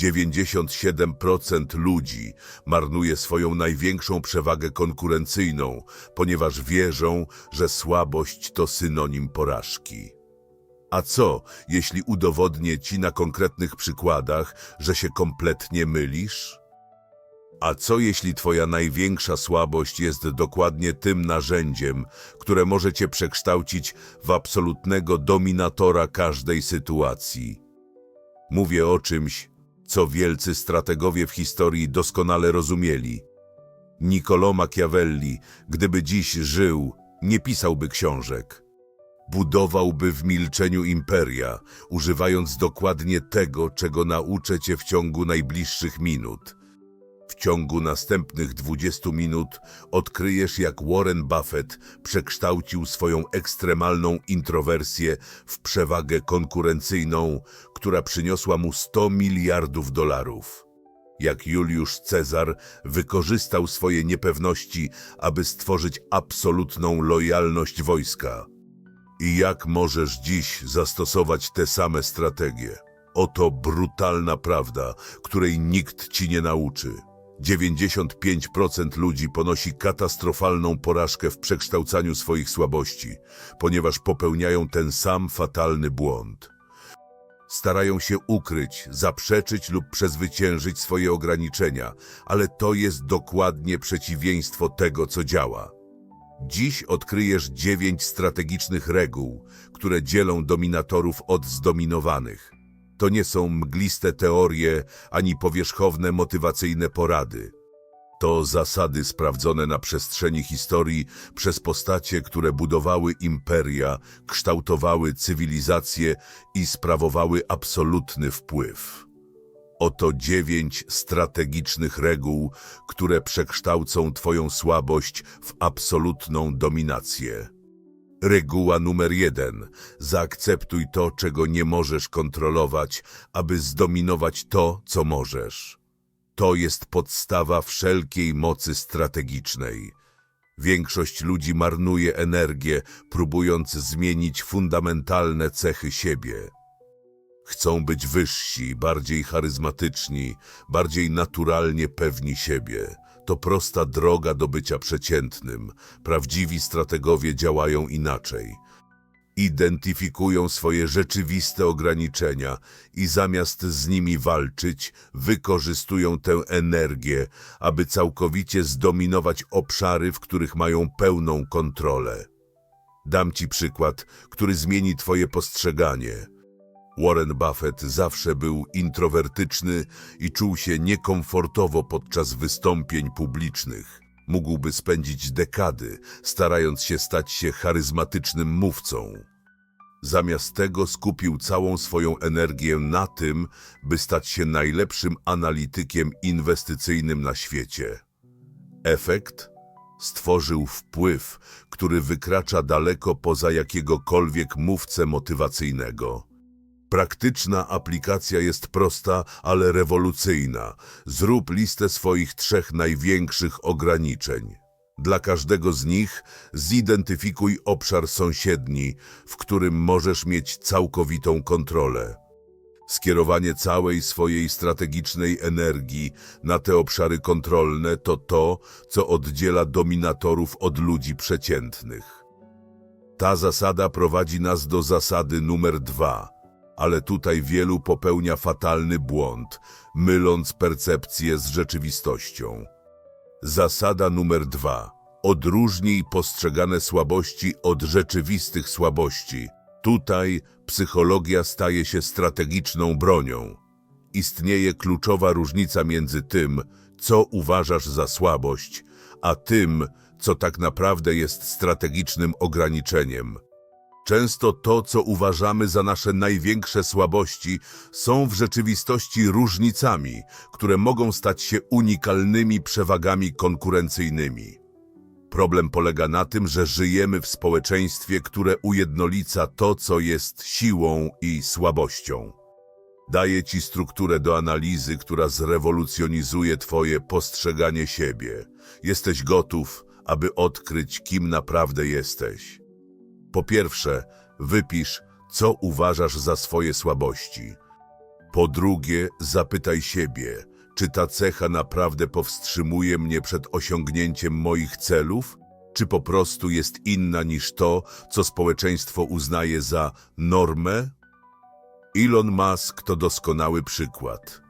97% ludzi marnuje swoją największą przewagę konkurencyjną, ponieważ wierzą, że słabość to synonim porażki. A co, jeśli udowodnię ci na konkretnych przykładach, że się kompletnie mylisz? A co jeśli twoja największa słabość jest dokładnie tym narzędziem, które może cię przekształcić w absolutnego dominatora każdej sytuacji? Mówię o czymś, co wielcy strategowie w historii doskonale rozumieli. Niccolo Machiavelli, gdyby dziś żył, nie pisałby książek. Budowałby w milczeniu imperia, używając dokładnie tego, czego nauczę cię w ciągu najbliższych minut. W ciągu następnych 20 minut odkryjesz, jak Warren Buffett przekształcił swoją ekstremalną introwersję w przewagę konkurencyjną, która przyniosła mu 100 miliardów dolarów. Jak Juliusz Cezar wykorzystał swoje niepewności, aby stworzyć absolutną lojalność wojska. I jak możesz dziś zastosować te same strategie? Oto brutalna prawda, której nikt ci nie nauczy. 95% ludzi ponosi katastrofalną porażkę w przekształcaniu swoich słabości, ponieważ popełniają ten sam fatalny błąd. Starają się ukryć, zaprzeczyć lub przezwyciężyć swoje ograniczenia, ale to jest dokładnie przeciwieństwo tego, co działa. Dziś odkryjesz dziewięć strategicznych reguł, które dzielą dominatorów od zdominowanych. To nie są mgliste teorie ani powierzchowne motywacyjne porady. To zasady sprawdzone na przestrzeni historii przez postacie, które budowały imperia, kształtowały cywilizacje i sprawowały absolutny wpływ. Oto dziewięć strategicznych reguł, które przekształcą Twoją słabość w absolutną dominację. Reguła numer jeden. Zaakceptuj to, czego nie możesz kontrolować, aby zdominować to, co możesz. To jest podstawa wszelkiej mocy strategicznej. Większość ludzi marnuje energię, próbując zmienić fundamentalne cechy siebie. Chcą być wyżsi, bardziej charyzmatyczni, bardziej naturalnie pewni siebie. To prosta droga do bycia przeciętnym. Prawdziwi strategowie działają inaczej. Identyfikują swoje rzeczywiste ograniczenia i zamiast z nimi walczyć, wykorzystują tę energię, aby całkowicie zdominować obszary, w których mają pełną kontrolę. Dam ci przykład, który zmieni twoje postrzeganie. Warren Buffett zawsze był introwertyczny i czuł się niekomfortowo podczas wystąpień publicznych. Mógłby spędzić dekady, starając się stać się charyzmatycznym mówcą. Zamiast tego skupił całą swoją energię na tym, by stać się najlepszym analitykiem inwestycyjnym na świecie. Efekt? Stworzył wpływ, który wykracza daleko poza jakiegokolwiek mówcę motywacyjnego. Praktyczna aplikacja jest prosta, ale rewolucyjna. Zrób listę swoich trzech największych ograniczeń. Dla każdego z nich zidentyfikuj obszar sąsiedni, w którym możesz mieć całkowitą kontrolę. Skierowanie całej swojej strategicznej energii na te obszary kontrolne to to, co oddziela dominatorów od ludzi przeciętnych. Ta zasada prowadzi nas do zasady numer dwa – ale tutaj wielu popełnia fatalny błąd, myląc percepcję z rzeczywistością. Zasada numer dwa. Odróżnij postrzegane słabości od rzeczywistych słabości. Tutaj psychologia staje się strategiczną bronią. Istnieje kluczowa różnica między tym, co uważasz za słabość, a tym, co tak naprawdę jest strategicznym ograniczeniem. Często to, co uważamy za nasze największe słabości, są w rzeczywistości różnicami, które mogą stać się unikalnymi przewagami konkurencyjnymi. Problem polega na tym, że żyjemy w społeczeństwie, które ujednolica to, co jest siłą i słabością. Daje ci strukturę do analizy, która zrewolucjonizuje twoje postrzeganie siebie. Jesteś gotów, aby odkryć, kim naprawdę jesteś. Po pierwsze, wypisz, co uważasz za swoje słabości. Po drugie, zapytaj siebie, czy ta cecha naprawdę powstrzymuje mnie przed osiągnięciem moich celów, czy po prostu jest inna niż to, co społeczeństwo uznaje za normę? Elon Musk to doskonały przykład.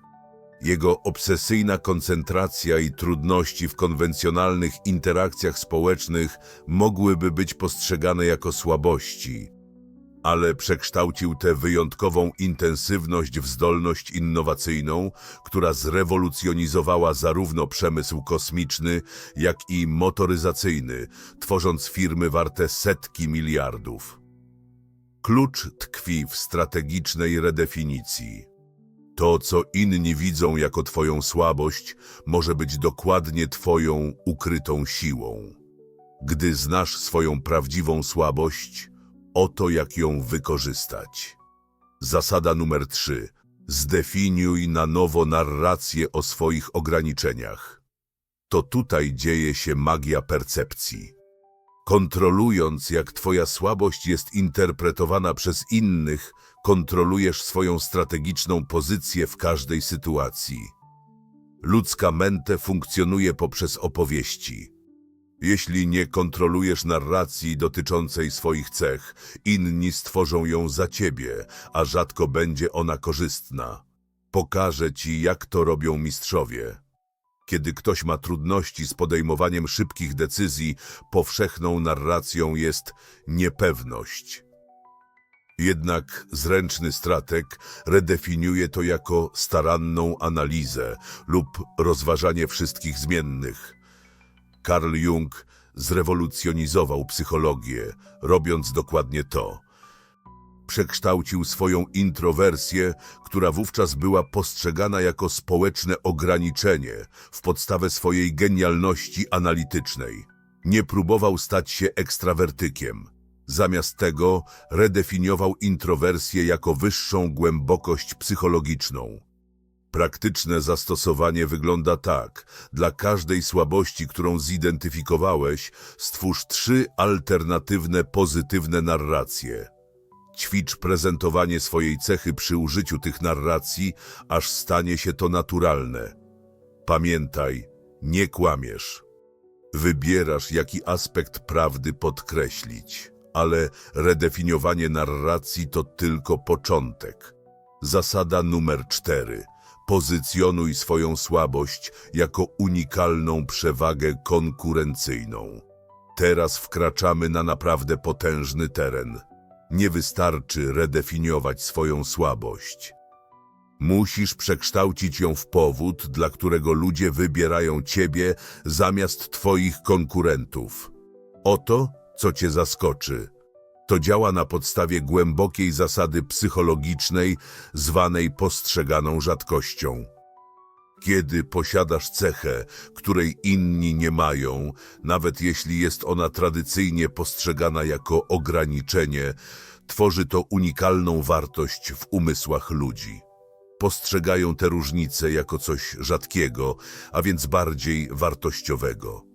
Jego obsesyjna koncentracja i trudności w konwencjonalnych interakcjach społecznych mogłyby być postrzegane jako słabości, ale przekształcił tę wyjątkową intensywność w zdolność innowacyjną, która zrewolucjonizowała zarówno przemysł kosmiczny, jak i motoryzacyjny, tworząc firmy warte setki miliardów. Klucz tkwi w strategicznej redefinicji. To, co inni widzą jako Twoją słabość, może być dokładnie Twoją ukrytą siłą. Gdy znasz swoją prawdziwą słabość, oto jak ją wykorzystać. Zasada numer 3. Zdefiniuj na nowo narrację o swoich ograniczeniach. To tutaj dzieje się magia percepcji. Kontrolując, jak Twoja słabość jest interpretowana przez innych, kontrolujesz swoją strategiczną pozycję w każdej sytuacji. Ludzka mente funkcjonuje poprzez opowieści. Jeśli nie kontrolujesz narracji dotyczącej swoich cech, inni stworzą ją za ciebie, a rzadko będzie ona korzystna. Pokażę ci, jak to robią mistrzowie. Kiedy ktoś ma trudności z podejmowaniem szybkich decyzji, powszechną narracją jest niepewność. Jednak zręczny strateg redefiniuje to jako staranną analizę lub rozważanie wszystkich zmiennych. Carl Jung zrewolucjonizował psychologię, robiąc dokładnie to. Przekształcił swoją introwersję, która wówczas była postrzegana jako społeczne ograniczenie, w podstawę swojej genialności analitycznej. Nie próbował stać się ekstrawertykiem. Zamiast tego redefiniował introwersję jako wyższą głębokość psychologiczną. Praktyczne zastosowanie wygląda tak. Dla każdej słabości, którą zidentyfikowałeś, stwórz trzy alternatywne, pozytywne narracje. Ćwicz prezentowanie swojej cechy przy użyciu tych narracji, aż stanie się to naturalne. Pamiętaj, nie kłamiesz. Wybierasz, jaki aspekt prawdy podkreślić, ale redefiniowanie narracji to tylko początek. Zasada numer cztery. Pozycjonuj swoją słabość jako unikalną przewagę konkurencyjną. Teraz wkraczamy na naprawdę potężny teren. Nie wystarczy redefiniować swoją słabość. Musisz przekształcić ją w powód, dla którego ludzie wybierają ciebie zamiast twoich konkurentów. Oto, co cię zaskoczy. To działa na podstawie głębokiej zasady psychologicznej, zwanej postrzeganą rzadkością. Kiedy posiadasz cechę, której inni nie mają, nawet jeśli jest ona tradycyjnie postrzegana jako ograniczenie, tworzy to unikalną wartość w umysłach ludzi. Postrzegają te różnice jako coś rzadkiego, a więc bardziej wartościowego.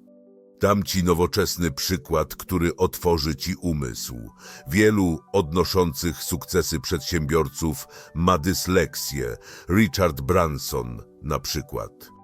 Dam ci nowoczesny przykład, który otworzy ci umysł. Wielu odnoszących sukcesy przedsiębiorców ma dysleksję. Richard Branson na przykład.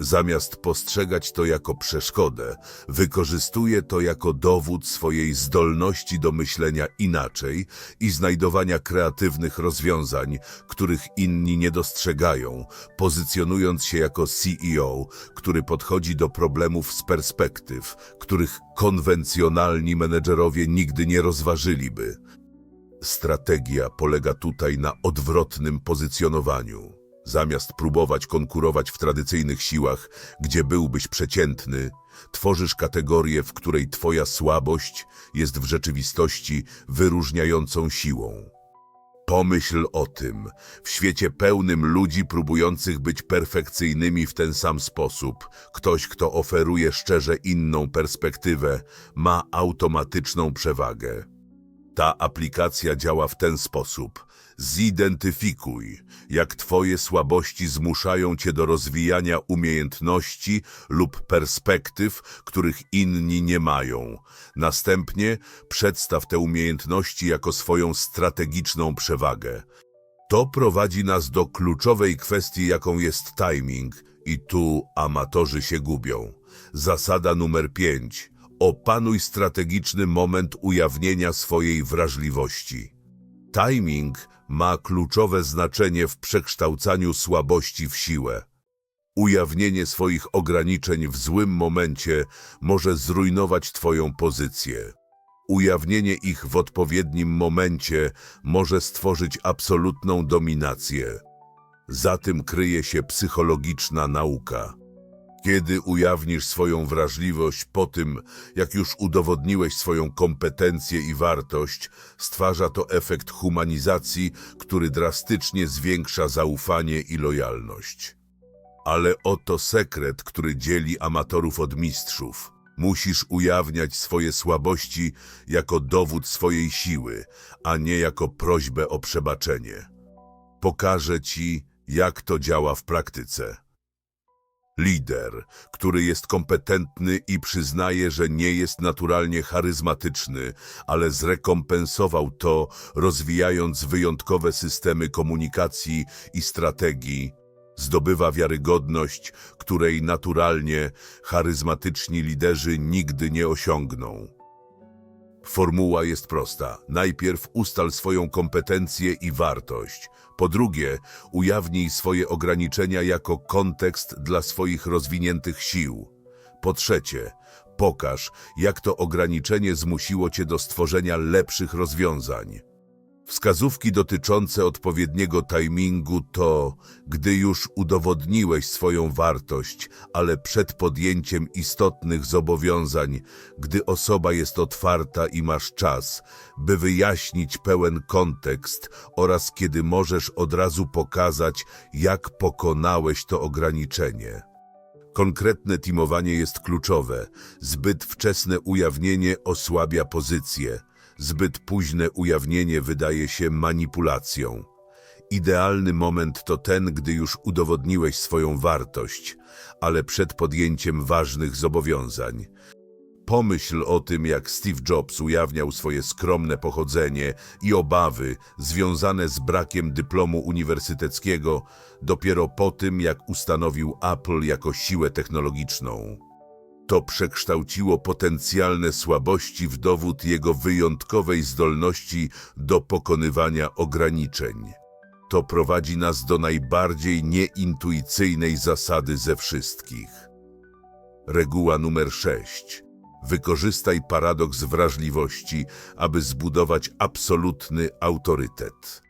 Zamiast postrzegać to jako przeszkodę, wykorzystuje to jako dowód swojej zdolności do myślenia inaczej i znajdowania kreatywnych rozwiązań, których inni nie dostrzegają, pozycjonując się jako CEO, który podchodzi do problemów z perspektyw, których konwencjonalni menedżerowie nigdy nie rozważyliby. Strategia polega tutaj na odwrotnym pozycjonowaniu. Zamiast próbować konkurować w tradycyjnych siłach, gdzie byłbyś przeciętny, tworzysz kategorię, w której twoja słabość jest w rzeczywistości wyróżniającą siłą. Pomyśl o tym. W świecie pełnym ludzi próbujących być perfekcyjnymi w ten sam sposób, ktoś, kto oferuje szczerze inną perspektywę, ma automatyczną przewagę. Ta aplikacja działa w ten sposób. Zidentyfikuj, jak Twoje słabości zmuszają Cię do rozwijania umiejętności lub perspektyw, których inni nie mają. Następnie przedstaw te umiejętności jako swoją strategiczną przewagę. To prowadzi nas do kluczowej kwestii, jaką jest timing, i tu amatorzy się gubią. Zasada numer 5. Opanuj strategiczny moment ujawnienia swojej wrażliwości. Timing ma kluczowe znaczenie w przekształcaniu słabości w siłę. Ujawnienie swoich ograniczeń w złym momencie może zrujnować Twoją pozycję. Ujawnienie ich w odpowiednim momencie może stworzyć absolutną dominację. Za tym kryje się psychologiczna nauka. Kiedy ujawnisz swoją wrażliwość po tym, jak już udowodniłeś swoją kompetencję i wartość, stwarza to efekt humanizacji, który drastycznie zwiększa zaufanie i lojalność. Ale oto sekret, który dzieli amatorów od mistrzów. Musisz ujawniać swoje słabości jako dowód swojej siły, a nie jako prośbę o przebaczenie. Pokażę ci, jak to działa w praktyce. Lider, który jest kompetentny i przyznaje, że nie jest naturalnie charyzmatyczny, ale zrekompensował to, rozwijając wyjątkowe systemy komunikacji i strategii, zdobywa wiarygodność, której naturalnie charyzmatyczni liderzy nigdy nie osiągną. Formuła jest prosta. Najpierw ustal swoją kompetencję i wartość. Po drugie, ujawnij swoje ograniczenia jako kontekst dla swoich rozwiniętych sił. Po trzecie, pokaż, jak to ograniczenie zmusiło cię do stworzenia lepszych rozwiązań. Wskazówki dotyczące odpowiedniego timingu to, gdy już udowodniłeś swoją wartość, ale przed podjęciem istotnych zobowiązań, gdy osoba jest otwarta i masz czas, by wyjaśnić pełen kontekst oraz kiedy możesz od razu pokazać, jak pokonałeś to ograniczenie. Konkretne timowanie jest kluczowe. Zbyt wczesne ujawnienie osłabia pozycję. Zbyt późne ujawnienie wydaje się manipulacją. Idealny moment to ten, gdy już udowodniłeś swoją wartość, ale przed podjęciem ważnych zobowiązań. Pomyśl o tym, jak Steve Jobs ujawniał swoje skromne pochodzenie i obawy związane z brakiem dyplomu uniwersyteckiego dopiero po tym, jak ustanowił Apple jako siłę technologiczną. To przekształciło potencjalne słabości w dowód jego wyjątkowej zdolności do pokonywania ograniczeń. To prowadzi nas do najbardziej nieintuicyjnej zasady ze wszystkich. Reguła numer 6. Wykorzystaj paradoks wrażliwości, aby zbudować absolutny autorytet.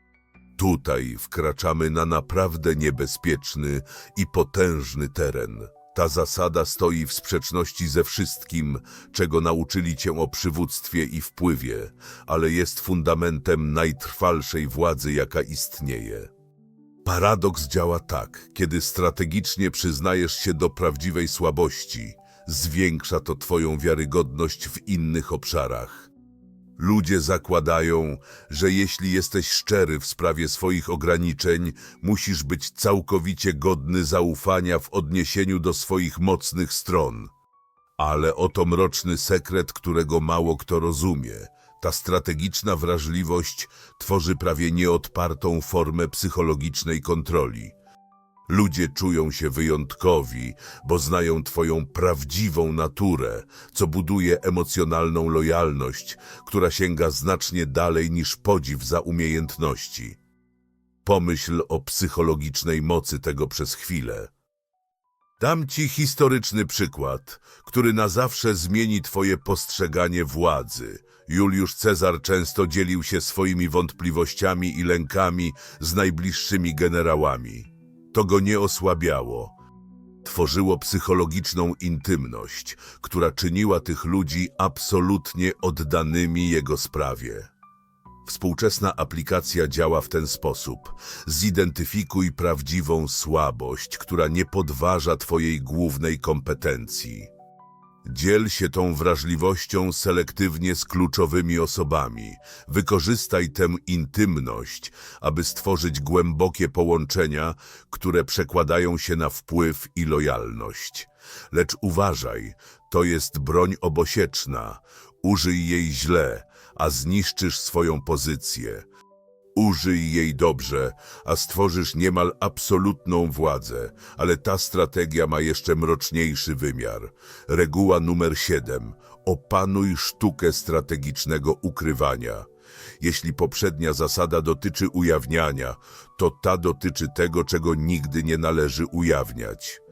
Tutaj wkraczamy na naprawdę niebezpieczny i potężny teren. Ta zasada stoi w sprzeczności ze wszystkim, czego nauczyli cię o przywództwie i wpływie, ale jest fundamentem najtrwalszej władzy, jaka istnieje. Paradoks działa tak, kiedy strategicznie przyznajesz się do prawdziwej słabości, zwiększa to twoją wiarygodność w innych obszarach. Ludzie zakładają, że jeśli jesteś szczery w sprawie swoich ograniczeń, musisz być całkowicie godny zaufania w odniesieniu do swoich mocnych stron. Ale oto mroczny sekret, którego mało kto rozumie. Ta strategiczna wrażliwość tworzy prawie nieodpartą formę psychologicznej kontroli. Ludzie czują się wyjątkowi, bo znają Twoją prawdziwą naturę, co buduje emocjonalną lojalność, która sięga znacznie dalej niż podziw za umiejętności. Pomyśl o psychologicznej mocy tego przez chwilę. Dam Ci historyczny przykład, który na zawsze zmieni Twoje postrzeganie władzy. Juliusz Cezar często dzielił się swoimi wątpliwościami i lękami z najbliższymi generałami. To go nie osłabiało. Tworzyło psychologiczną intymność, która czyniła tych ludzi absolutnie oddanymi jego sprawie. Współczesna aplikacja działa w ten sposób. Zidentyfikuj prawdziwą słabość, która nie podważa Twojej głównej kompetencji. Dziel się tą wrażliwością selektywnie z kluczowymi osobami. Wykorzystaj tę intymność, aby stworzyć głębokie połączenia, które przekładają się na wpływ i lojalność. Lecz uważaj, to jest broń obosieczna. Użyj jej źle, a zniszczysz swoją pozycję. Użyj jej dobrze, a stworzysz niemal absolutną władzę, ale ta strategia ma jeszcze mroczniejszy wymiar. Reguła numer 7. Opanuj sztukę strategicznego ukrywania. Jeśli poprzednia zasada dotyczy ujawniania, to ta dotyczy tego, czego nigdy nie należy ujawniać.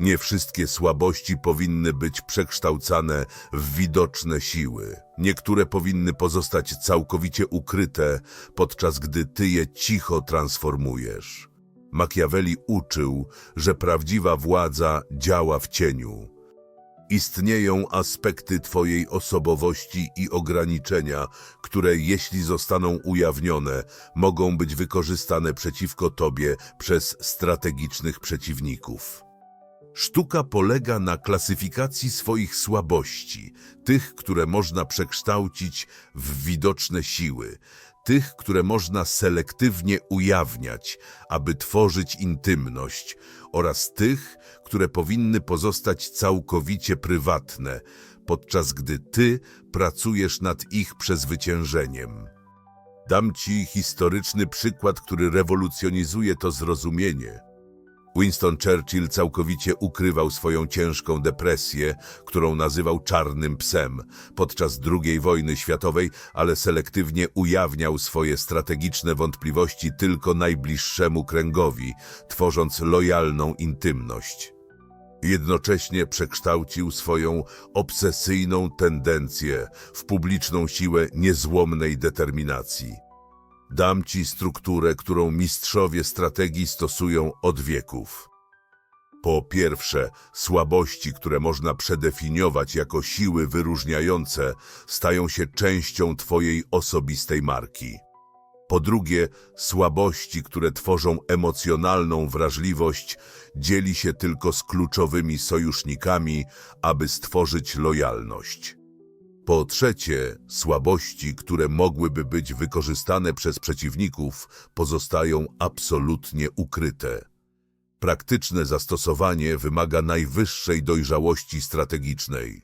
Nie wszystkie słabości powinny być przekształcane w widoczne siły. Niektóre powinny pozostać całkowicie ukryte, podczas gdy ty je cicho transformujesz. Machiavelli uczył, że prawdziwa władza działa w cieniu. Istnieją aspekty Twojej osobowości i ograniczenia, które, jeśli zostaną ujawnione, mogą być wykorzystane przeciwko Tobie przez strategicznych przeciwników. Sztuka polega na klasyfikacji swoich słabości, tych, które można przekształcić w widoczne siły, tych, które można selektywnie ujawniać, aby tworzyć intymność, oraz tych, które powinny pozostać całkowicie prywatne, podczas gdy ty pracujesz nad ich przezwyciężeniem. Dam ci historyczny przykład, który rewolucjonizuje to zrozumienie. Winston Churchill całkowicie ukrywał swoją ciężką depresję, którą nazywał czarnym psem, podczas II wojny światowej, ale selektywnie ujawniał swoje strategiczne wątpliwości tylko najbliższemu kręgowi, tworząc lojalną intymność. Jednocześnie przekształcił swoją obsesyjną tendencję w publiczną siłę niezłomnej determinacji. Dam ci strukturę, którą mistrzowie strategii stosują od wieków. Po pierwsze, słabości, które można przedefiniować jako siły wyróżniające, stają się częścią twojej osobistej marki. Po drugie, słabości, które tworzą emocjonalną wrażliwość, dzieli się tylko z kluczowymi sojusznikami, aby stworzyć lojalność. Po trzecie, słabości, które mogłyby być wykorzystane przez przeciwników, pozostają absolutnie ukryte. Praktyczne zastosowanie wymaga najwyższej dojrzałości strategicznej.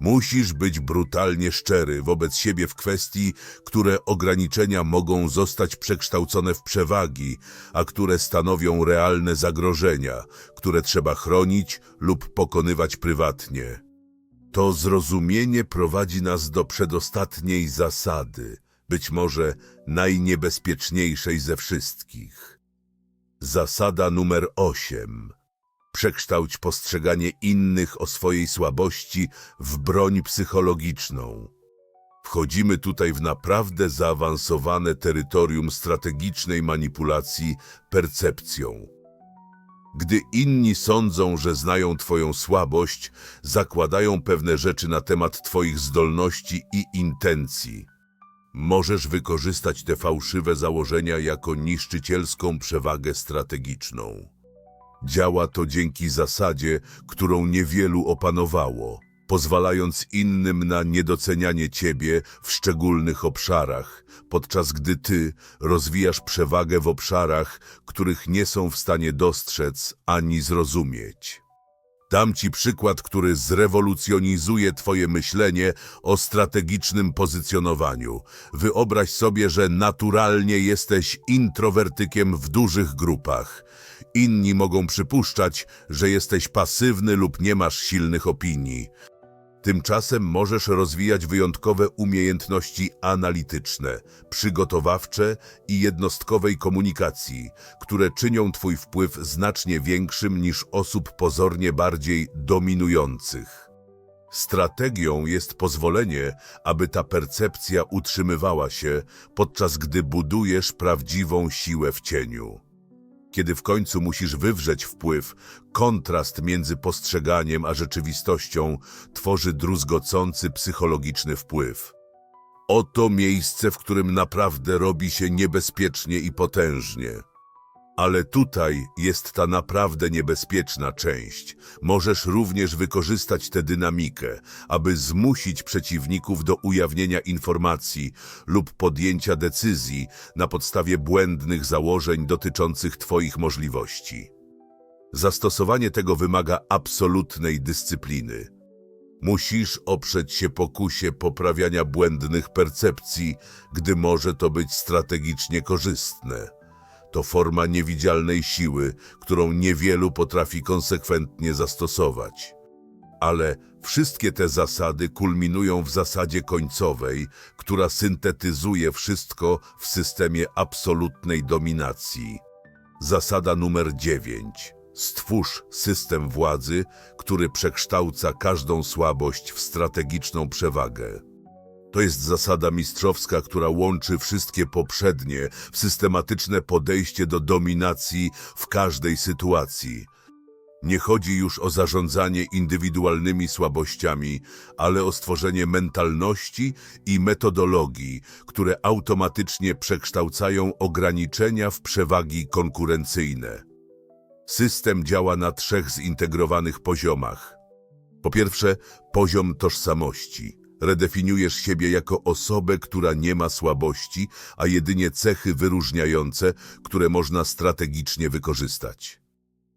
Musisz być brutalnie szczery wobec siebie w kwestii, które ograniczenia mogą zostać przekształcone w przewagi, a które stanowią realne zagrożenia, które trzeba chronić lub pokonywać prywatnie. To zrozumienie prowadzi nas do przedostatniej zasady, być może najniebezpieczniejszej ze wszystkich. Zasada numer 8. Przekształć postrzeganie innych o swojej słabości w broń psychologiczną. Wchodzimy tutaj w naprawdę zaawansowane terytorium strategicznej manipulacji percepcją. Gdy inni sądzą, że znają Twoją słabość, zakładają pewne rzeczy na temat Twoich zdolności i intencji. Możesz wykorzystać te fałszywe założenia jako niszczycielską przewagę strategiczną. Działa to dzięki zasadzie, którą niewielu opanowało, pozwalając innym na niedocenianie ciebie w szczególnych obszarach, podczas gdy ty rozwijasz przewagę w obszarach, których nie są w stanie dostrzec ani zrozumieć. Dam ci przykład, który zrewolucjonizuje twoje myślenie o strategicznym pozycjonowaniu. Wyobraź sobie, że naturalnie jesteś introwertykiem w dużych grupach. Inni mogą przypuszczać, że jesteś pasywny lub nie masz silnych opinii. Tymczasem możesz rozwijać wyjątkowe umiejętności analityczne, przygotowawcze i jednostkowej komunikacji, które czynią Twój wpływ znacznie większym niż osób pozornie bardziej dominujących. Strategią jest pozwolenie, aby ta percepcja utrzymywała się, podczas gdy budujesz prawdziwą siłę w cieniu. Kiedy w końcu musisz wywrzeć wpływ, kontrast między postrzeganiem a rzeczywistością tworzy druzgocący psychologiczny wpływ. Oto miejsce, w którym naprawdę robi się niebezpiecznie i potężnie. Ale tutaj jest ta naprawdę niebezpieczna część. Możesz również wykorzystać tę dynamikę, aby zmusić przeciwników do ujawnienia informacji lub podjęcia decyzji na podstawie błędnych założeń dotyczących Twoich możliwości. Zastosowanie tego wymaga absolutnej dyscypliny. Musisz oprzeć się pokusie poprawiania błędnych percepcji, gdy może to być strategicznie korzystne. To forma niewidzialnej siły, którą niewielu potrafi konsekwentnie zastosować. Ale wszystkie te zasady kulminują w zasadzie końcowej, która syntetyzuje wszystko w systemie absolutnej dominacji. Zasada numer 9. Stwórz system władzy, który przekształca każdą słabość w strategiczną przewagę. To jest zasada mistrzowska, która łączy wszystkie poprzednie w systematyczne podejście do dominacji w każdej sytuacji. Nie chodzi już o zarządzanie indywidualnymi słabościami, ale o stworzenie mentalności i metodologii, które automatycznie przekształcają ograniczenia w przewagi konkurencyjne. System działa na trzech zintegrowanych poziomach. Po pierwsze, poziom tożsamości. Redefiniujesz siebie jako osobę, która nie ma słabości, a jedynie cechy wyróżniające, które można strategicznie wykorzystać.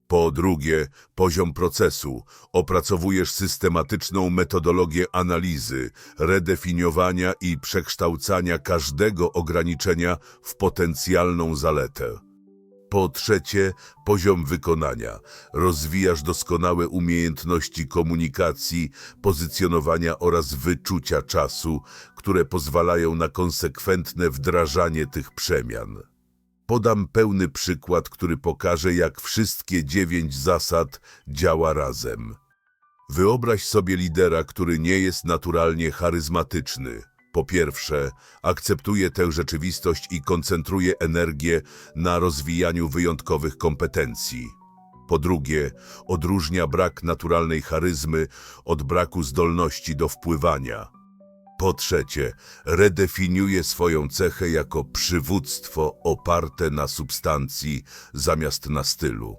Po drugie, poziom procesu. Opracowujesz systematyczną metodologię analizy, redefiniowania i przekształcania każdego ograniczenia w potencjalną zaletę. Po trzecie, poziom wykonania. Rozwijasz doskonałe umiejętności komunikacji, pozycjonowania oraz wyczucia czasu, które pozwalają na konsekwentne wdrażanie tych przemian. Podam pełny przykład, który pokaże, jak wszystkie dziewięć zasad działa razem. Wyobraź sobie lidera, który nie jest naturalnie charyzmatyczny. Po pierwsze, akceptuje tę rzeczywistość i koncentruje energię na rozwijaniu wyjątkowych kompetencji. Po drugie, odróżnia brak naturalnej charyzmy od braku zdolności do wpływania. Po trzecie, redefiniuje swoją cechę jako przywództwo oparte na substancji zamiast na stylu.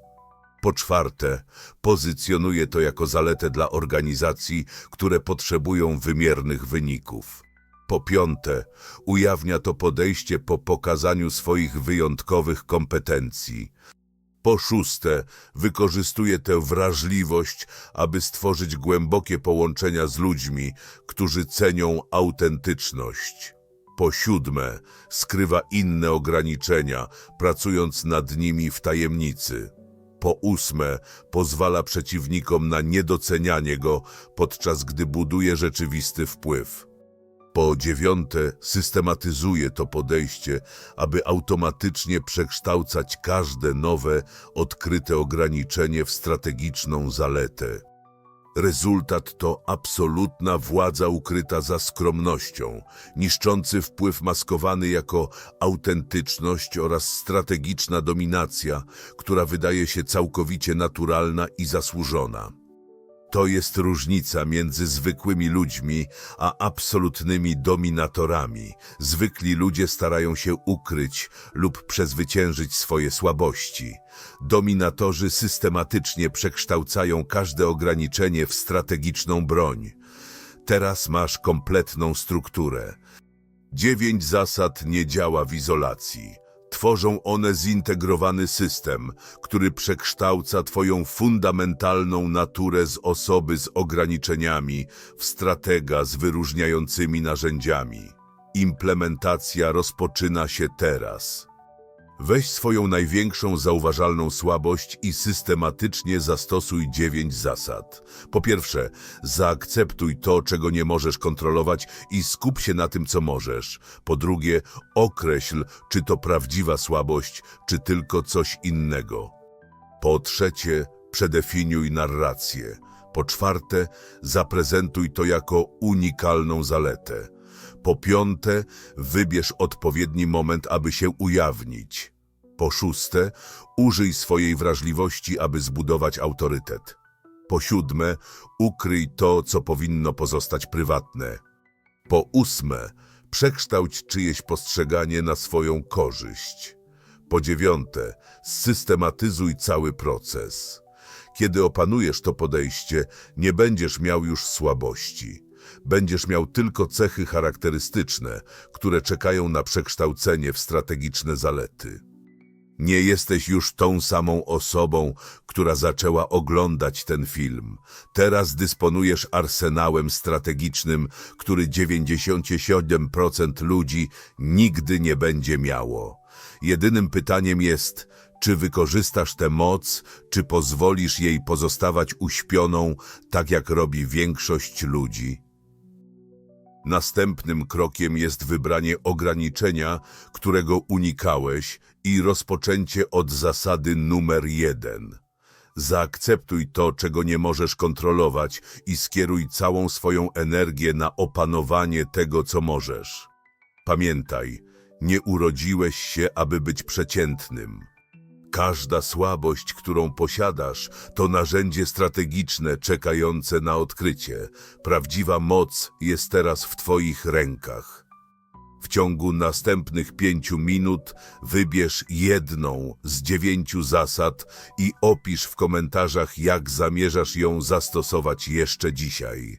Po czwarte, pozycjonuje to jako zaletę dla organizacji, które potrzebują wymiernych wyników. Po piąte, ujawnia to podejście po pokazaniu swoich wyjątkowych kompetencji. Po szóste, wykorzystuje tę wrażliwość, aby stworzyć głębokie połączenia z ludźmi, którzy cenią autentyczność. Po siódme, skrywa inne ograniczenia, pracując nad nimi w tajemnicy. Po ósme, pozwala przeciwnikom na niedocenianie go, podczas gdy buduje rzeczywisty wpływ. Po dziewiąte, systematyzuje to podejście, aby automatycznie przekształcać każde nowe, odkryte ograniczenie w strategiczną zaletę. Rezultat to absolutna władza ukryta za skromnością, niszczący wpływ maskowany jako autentyczność oraz strategiczna dominacja, która wydaje się całkowicie naturalna i zasłużona. To jest różnica między zwykłymi ludźmi a absolutnymi dominatorami. Zwykli ludzie starają się ukryć lub przezwyciężyć swoje słabości. Dominatorzy systematycznie przekształcają każde ograniczenie w strategiczną broń. Teraz masz kompletną strukturę. Dziewięć zasad nie działa w izolacji. Tworzą one zintegrowany system, który przekształca Twoją fundamentalną naturę z osoby z ograniczeniami w stratega z wyróżniającymi narzędziami. Implementacja rozpoczyna się teraz. Weź swoją największą zauważalną słabość i systematycznie zastosuj dziewięć zasad. Po pierwsze, zaakceptuj to, czego nie możesz kontrolować i skup się na tym, co możesz. Po drugie, określ, czy to prawdziwa słabość, czy tylko coś innego. Po trzecie, przedefiniuj narrację. Po czwarte, zaprezentuj to jako unikalną zaletę. Po piąte, wybierz odpowiedni moment, aby się ujawnić. Po szóste, użyj swojej wrażliwości, aby zbudować autorytet. Po siódme, ukryj to, co powinno pozostać prywatne. Po ósme, przekształć czyjeś postrzeganie na swoją korzyść. Po dziewiąte, systematyzuj cały proces. Kiedy opanujesz to podejście, nie będziesz miał już słabości. Będziesz miał tylko cechy charakterystyczne, które czekają na przekształcenie w strategiczne zalety. Nie jesteś już tą samą osobą, która zaczęła oglądać ten film. Teraz dysponujesz arsenałem strategicznym, który 97% ludzi nigdy nie będzie miało. Jedynym pytaniem jest, czy wykorzystasz tę moc, czy pozwolisz jej pozostawać uśpioną, tak jak robi większość ludzi. Następnym krokiem jest wybranie ograniczenia, którego unikałeś i rozpoczęcie od zasady numer jeden. Zaakceptuj to, czego nie możesz kontrolować i skieruj całą swoją energię na opanowanie tego, co możesz. Pamiętaj, nie urodziłeś się, aby być przeciętnym. Każda słabość, którą posiadasz, to narzędzie strategiczne czekające na odkrycie. Prawdziwa moc jest teraz w Twoich rękach. W ciągu następnych pięciu minut wybierz jedną z dziewięciu zasad i opisz w komentarzach, jak zamierzasz ją zastosować jeszcze dzisiaj.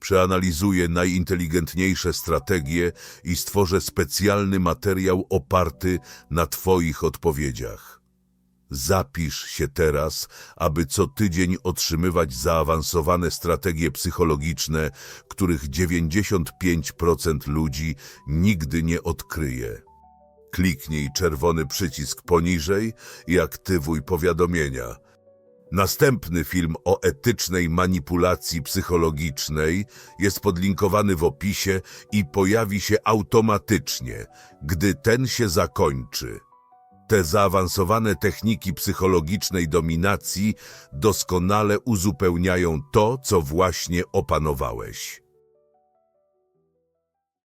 Przeanalizuję najinteligentniejsze strategie i stworzę specjalny materiał oparty na Twoich odpowiedziach. Zapisz się teraz, aby co tydzień otrzymywać zaawansowane strategie psychologiczne, których 95% ludzi nigdy nie odkryje. Kliknij czerwony przycisk poniżej i aktywuj powiadomienia. Następny film o etycznej manipulacji psychologicznej jest podlinkowany w opisie i pojawi się automatycznie, gdy ten się zakończy. Te zaawansowane techniki psychologicznej dominacji doskonale uzupełniają to, co właśnie opanowałeś.